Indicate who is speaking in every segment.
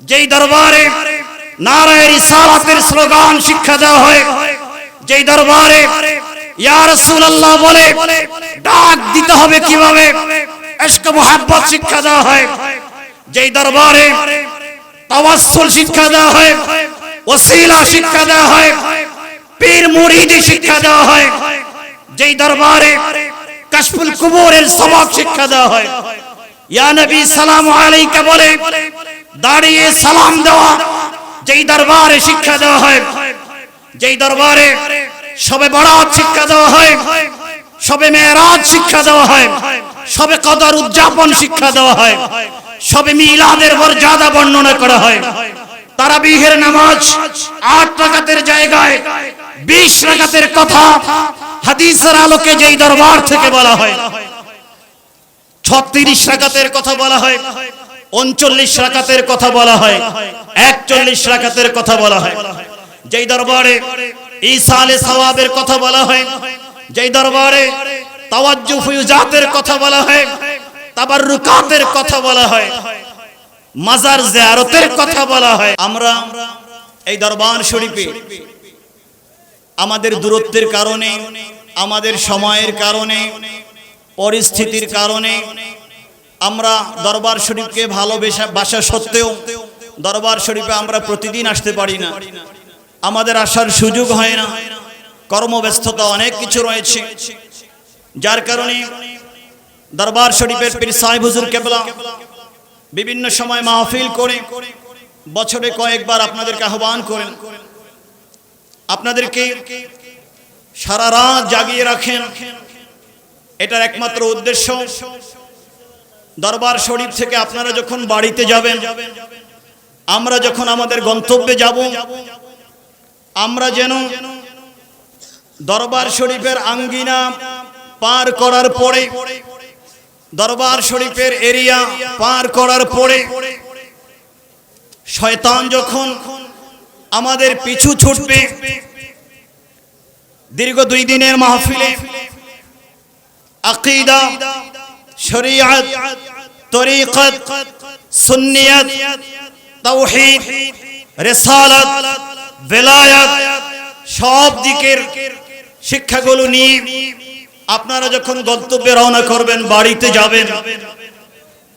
Speaker 1: যেই দরবারে নারায়ের ইসালাতের স্লোগান শিক্ষা দেওয়া হয়, যেই দরবারে ইয়া রাসূলুল্লাহ বলে, ডাক দিতে হবে কীভাবে? ইশক মোহাব্বত শিক্ষা দেওয়া হয়। যেই দরবারে তাওয়াসসুল শিক্ষা দেওয়া হয় ওসিলা শিক্ষা দেওয়া হয়, পীর মুরিদি শিক্ষা দেওয়া হয়। যেই দরবারে কাশফুল কুবুরের সবক শিক্ষা দেওয়া হয়। ইয়া সালাম আলাইকা বলে দাঁড়িয়ে সালাম দেওয়া, যেই দরবারে শিক্ষা দেওয়া হয়, যেই দরবারে সবে বরাত শিক্ষা দেওয়া হয়, সবে মেয়েরাজ শিক্ষা দেওয়া হয়, সবে কদর উদযাপন শিক্ষা দেওয়া হয়, সবে মিলাদের মর্যাদা বর্ণনা করা হয়। তারাবিহের নামাজ আট রাকাতের জায়গায়, বিশ রাকাতের কথা হাদিসের আলোকে যেই দরবার থেকে বলা হয়। ছত্রিশ রাকাতের কথা বলা হয়, উনচল্লিশ রাকাতের কথা বলা হয়, একচল্লিশ রাকাতের কথা বলা হয়। যেই দরবারে ঈসা আলে সওয়াবের কথা বলা হয়, যেই দরবারে তাওয়াজ্জু ফুয়ুজাতের কথা বলা হয়, তাবাররুকাতের কথা বলা হয়, মাজার জিয়ারতের কথা বলা হয়। আমরা এই দরবার শরীফে আমাদের দূরত্বের কারণে, আমাদের সময়ের কারণে পরিস্থিতির কারণে আমরা দরবার শরীফকে ভালোবেসা বাসা সত্ত্বেও দরবার শরীফে আমরা প্রতিদিন আসতে পারি না। আমাদের আসার সুযোগ হয় না। কর্মব্যস্ততা অনেক কিছু রয়েছে। যার কারণে দরবার শরীফের পীর সাহেব হুজুর কেবলা বিভিন্ন সময় মাহফিল করে বছরে কয়েকবার আপনাদেরকে আহ্বান করেন। আপনাদেরকে সারা রাত জাগিয়ে রাখেন। এটার একমাত্র উদ্দেশ্য দরবার শরীফ থেকে আপনারা যখন বাড়িতে যাবেন, আমরা যখন আমাদের গন্তব্যে যাব, আমরা যেন দরবার শরীফের আঙ্গিনা পার করার পরে, দরবার শরীফের এরিয়া পার করার পরে, শয়তান যখন আমাদের পিছু ছুটবে, দীর্ঘ দুই দিনের মাহফিলে আকিদা, শরিয়াত, তরিকত, সুন্নিয়ত, তাওহীদ, রিসালাত, বেলায়াত, সব দিকের শিক্ষাগুলো নিয়ে আপনারা যখন গন্তব্যে রওনা করবেন, বাড়িতে যাবেন,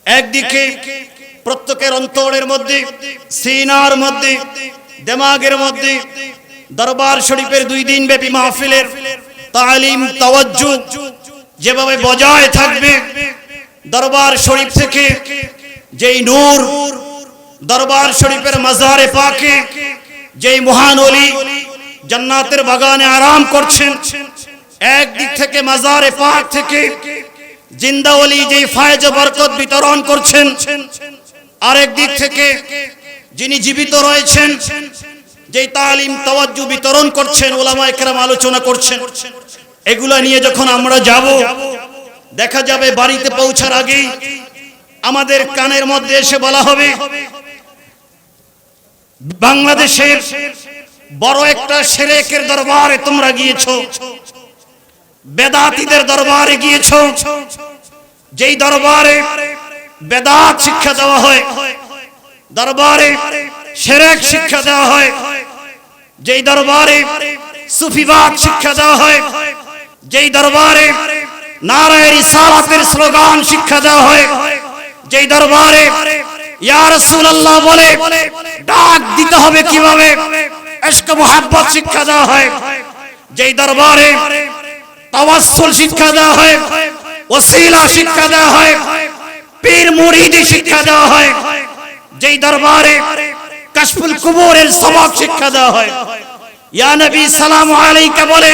Speaker 1: একদিকে প্রত্যেকের অন্তরের মধ্যে, সিনার মধ্যে, দেমাগের মধ্যে, দরবার শরীফের দুই দিন ব্যাপী মাহফিলের তালিম, তাওয়াজ্জু যেভাবে বজায় থাকবে দরবার শরীফ থেকে, যেই নূর দরবার শরীফের মাজারে পাকে, যেই মহান অলি জান্নাতের বাগানে আরাম করছেন একদিক থেকে মাজারে পাক থেকে জিন্দা অলি যেই ফায়েজ বরকত বিতরণ করছেন, আরেক দিক থেকে যিনি জীবিত রয়েছেন, যেই তালিম তাওয়াজ্জু বিতরণ করছেন, ওলামায়ে কেরাম আলোচনা করছেন। এগুলা নিয়ে যখন আমরা যাব, দেখা যাবে বাড়িতে পৌঁছার আগেই আমাদের কানের মধ্যে এসে বলা হবে বাংলাদেশের বড় একটা সেরেকের দরবারে তোমরা গিয়েছো, বেদাতীদের দরবারে গিয়েছো, যেই দরবারে বেদাত শিক্ষা দেওয়া হয়, দরবারে সেরেক শিক্ষা দেওয়া হয়, যেই দরবারে সুফিবাদ শিক্ষা দেওয়া হয় যেই দরবারে নারায়ের ইসালাতের স্লোগান শিক্ষা দেওয়া হয়, যেই দরবারে ইয়া রাসূলুল্লাহ বলে, ডাক দিতে হবে কীভাবে? ইশক মোহাব্বত শিক্ষা দেওয়া হয়। যেই দরবারে তাওয়াসসুল শিক্ষা দেওয়া হয় ওসিলা শিক্ষা দেওয়া হয়, পীর মুরিদি শিক্ষা দেওয়া হয়। যেই দরবারে কাশফুল কুবুরের সবক শিক্ষা দেওয়া হয়। সালাম আলাইকা বলে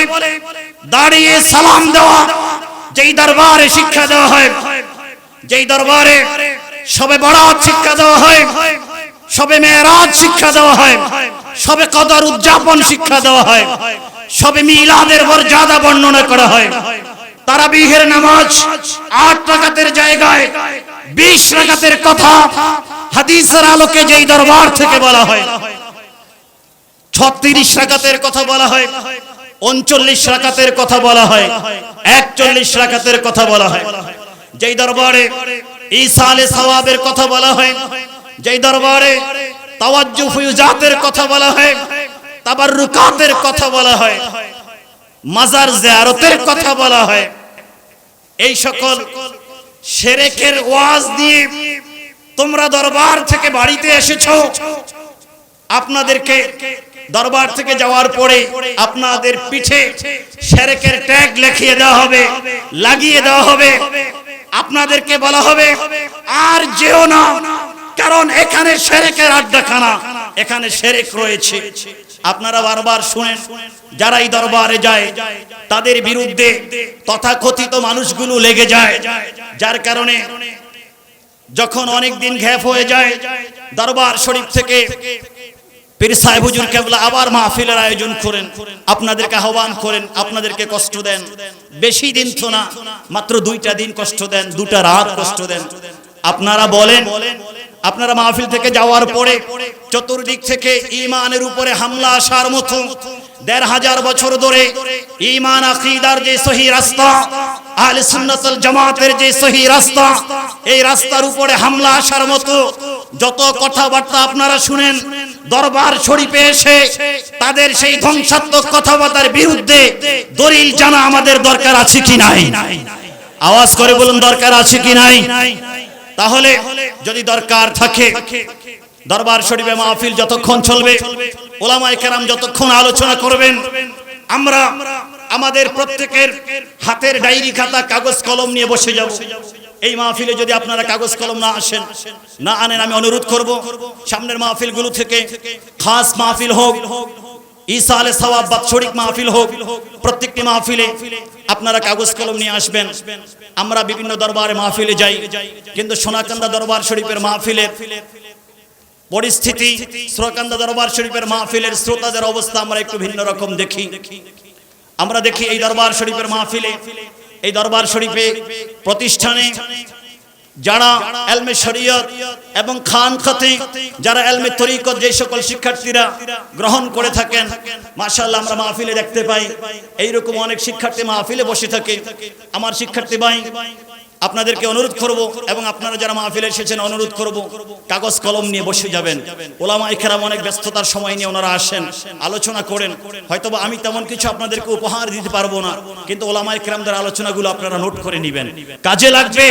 Speaker 1: দাঁড়িয়ে সালাম দেওয়া, যেই দরবারে শিক্ষা দেওয়া হয়, যেই দরবারে সবে শিক্ষা দেওয়া হয়, সবে মেয়েরাজ শিক্ষা দেওয়া হয়, সবে কদর উদযাপন শিক্ষা দেওয়া হয়, সবে মিলাদের মর্যাদা বর্ণনা করা হয়। তারাবিহের নামাজ আট রাকাতের জায়গায়, বিশ রাকাতের কথা হাদিসের আলোকে যেই দরবার থেকে বলা হয়। ছত্রিশ রাকাতের কথা বলা হয়, উনচল্লিশ রাকাতের কথা বলা হয়, একচল্লিশ রাকাতের কথা বলা হয়। যেই দরবারে ঈসা আলে সওয়াবের কথা বলা হয়, যেই দরবারে তাওয়াজ্জু ফুয়ুজাতের কথা বলা হয়, তাবাররুকাতের কথা বলা হয়, মাজার জিয়ারতের কথা বলা হয়, এই সকল সেরেকের ওয়াজ দিয়ে তোমরা দরবার থেকে বাড়িতে এসেছ। আপনাদেরকে দরবার থেকে যাওয়ার পরে আপনাদের পিঠে সেরেকের ট্যাগ লিখিয়ে দেওয়া হবে, লাগিয়ে দেওয়া হবে। আপনাদেরকে বলা হবে, আর যেও না, কারণ এখানে সেরেকের আড্ডাখানা, এখানে সেরেক রয়েছে। আপনারা বারবার শুনেন, যারা এই দরবারে যায়, তাদের বিরুদ্ধে তথাকথিত মানুষগুলো লেগে যায়, যার কারণে যখন অনেক দিন ঘ্যাপ হয়ে যায়, দরবার শরীফ থেকে পীর সাহেব হুজুর কেবলা আবার মাহফিলের আয়োজন করেন। আপনাদেরকে আহ্বান করেন, আপনাদেরকে কষ্ট দেন। বেশি দিন তো না, মাত্র দুইটা দিন কষ্ট দেন, দুটা রাত কষ্ট দেন। আপনারা বলেন, আপনারা মাহফিল থেকে যাওয়ার পরে চতুর্দিক থেকে ইমানের উপরে হামলা আসার মতো দেড় হাজার বছর ধরে ইমান আকিদার যে সহি রাস্তা, আহলে সুন্নাতুল জামাতের যে সহি রাস্তা, এই রাস্তার উপরে হামলা আসার মতো যত কথাবার্তা আপনারা শুনেন দরবার শরীফে এসে তাদের সেই ধ্বংসাত্মক কথাবার্তার বিরুদ্ধে দলিল জানা আমাদের দরকার আছে কি নাই? আওয়াজ করে বলুন, দরকার আছে কি নাই? তাহলে যদি দরকার থাকে, দরবার শরীফে মাহফিল যতক্ষণ চলবে, ওলামায়ে কেরাম যতক্ষণ আলোচনা করবেন, আমরা আমাদের প্রত্যেকের হাতের ডায়েরি খাতা, কাগজ, কলম নিয়ে বসে যাব। এই মাহফিলে যদি আপনারা কাগজ কলম না আসেন, না আনেন, আমি অনুরোধ করব, সামনের মাহফিলগুলো থেকে খাস মাহফিল হোক, ঈসা আলে সওয়াব বাৎসরিক মাহফিল হোক, প্রত্যেকটি মাহফিলে আপনারা কাগজ কলম নিয়ে আসবেন। আমরা বিভিন্ন দরবারে মাহফিলে যাই, কিন্তু সোনাকান্দা দরবার শরীফের মাহফিলের পরিস্থিতি শ্রোকান্দা দরবার শরীফের মাহফিলের শ্রোতাদের অবস্থা আমরা একটু ভিন্ন রকম দেখি। আমরা দেখি এই দরবার শরীফের মাহফিলে এই দরবার শরীফে, প্রতিষ্ঠানে যারা এলমে শরীয়ত এবং খান খাতে, যারা এলমে তরিকত যে সকল শিক্ষার্থীরা গ্রহণ করে থাকেন, মাশাআল্লাহ আমরা মাহফিলে দেখতে পাই। এইরকম অনেক শিক্ষার্থী মাহফিলে বসে থাকে। আমার শিক্ষার্থী ভাই আপনাদেরকে অনুরোধ করব এবং আপনারা যারা মাহফিলে এসেছেন অনুরোধ করব কাগজ কলম নিয়ে বসে যাবেন। ওলামা এখেরাম অনেক ব্যস্ততার সময় নিয়ে ওনারা আসেন আলোচনা করেন। হয়তো আমি তেমন কিছু আপনাদেরকে উপহার দিতে পারব না কিন্তু ওলামা ইকরামদের আলোচনাগুলো আপনারা নোট করে নেবেন। কাজে লাগবে।